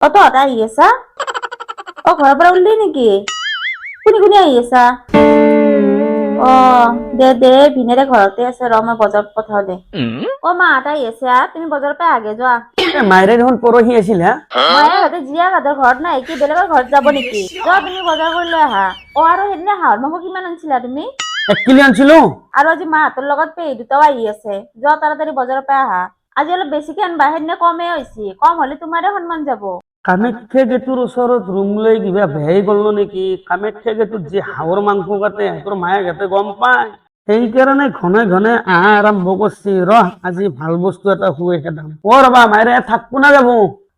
অ তহঁতে আহি আছা অ ঘৰৰ পৰা উলিলি নেকি? কোনি কোনি আহি আছা অ দে দে ভিনেৰে ঘৰতে আছে ৰ মই বজাৰত পঠাও দে। অ মাহঁত আহি আছে তুমি বজাৰৰ পৰা আগে যোৱা। মায়েৰে দেখোন পৰহি আছিল হা? মই সিহঁতে জীয়া ঘাটৰ ঘৰত নাই কি বেলেগৰ ঘৰত যাব নেকি? যোৱা তুমি বজাৰ কৰি লৈ আহা। অ আৰু সেইদিনা হাঁহৰ মাংস কিমান আনিছিলা তুমি? এক কিলো আনিছিলো। আৰু আজি মাহঁতৰ লগত পেহী দুটাও আহি আছে। যোৱা তাড়াতাড়ি বজাৰৰ পৰা আহা। আজি অলপ বেছিকে আনবা সেইদিনা কমে হৈছে। কম হলে তোমাৰে সন্মান যাব। কামাখ্যা গেটৰ ওচৰত ৰুম লৈ কিবা বেহাই গ'ল নেকি? কামাখ্যা গেটত যি হাঁহৰ মাংস কাটে সিহঁতৰ মায়েকহঁতে গম পায়। সেইকাৰণে ঘনে ঘনে আহা আৰম্ভ কৰিছে। ৰহ আজি ভালো বস্তু এটা খুৱাই খেদাম অ ৰবা মায়েৰে থাকব না যাব?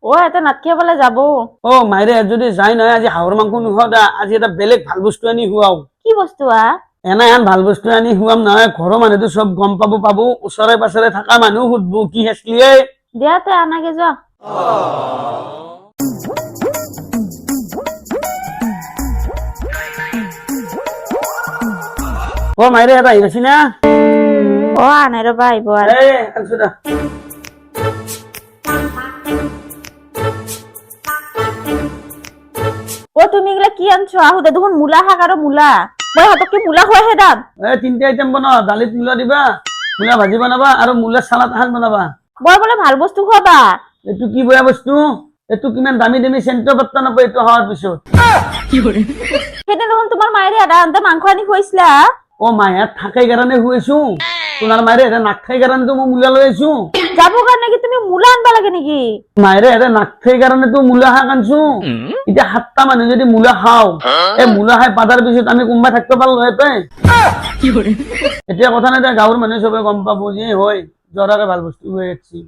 অ এটা নাটকে বোলে যাব। অ মায়েৰে যদি যাই নহয় আজি হাঁহৰ মাংস নোখোৱা দা আজি এটা বেলেগ ভালো বস্তু আনি খুৱাও। কি বস্তু আ? এনে হেন ভালো বস্তু আনি খুৱাম নহয় ঘৰৰ মানুহটো চব গম পাব পাব ওচৰে পাছৰে থকা মানুহ সুধবো কি হেচলি এই দিয়া তে আনাগে যোৱা। অ মায়েৰে এটা আহি না? অ আনাই ৰবা আহিব আৰু এই আনছো দা অ তুমি এগুলা কি আনছো? আহোতে দেখোন মূলা শাক আৰু মূলা। মই সিহঁতক কি মূলা খুৱাইহে দাম? এই তিনটা আইটেম বনাও দালিত মূলা দিবা মূলা ভাজি বনাবা আৰু মূলা চালাদ এখন বনাবা। বৰ বোলে ভালো বস্তু খুৱাবা। এইটো কি বেয়া বস্তু? এইটো কিমান দামী দামী চেণ্টৰ পাত্তা নাপায় এইটো হোৱাৰ পিছত। সেইদিনা দেখোন তোমাৰ মায়েৰে আধা আনটা মাংস আনি খুৱাইছিলা। অ মায়াত থাকাই কাৰণে শুইছো তোমাৰ মায়েৰে এটা নাক খাই কাৰণেতো মই মূলা লৈ আহিছো যাব কাৰণে কি তুমি মূলা আনবা লাগে নেকি? মায়েৰে এটা নাক খাই কাৰণেতো মূলা শাক আনছো। এতিয়া সাতটা মানুহ যদি মূলা খাওঁ এই মূলা খাই পাতাৰ পিছত আমি কোনোবা থাকিব পারল তই? এতিয়া কথা নাই এতিয়া গাঁৱৰ মানুহে চবে গম পাব যে হয় জৰাকে ভালো বস্তু হৈ আহিছি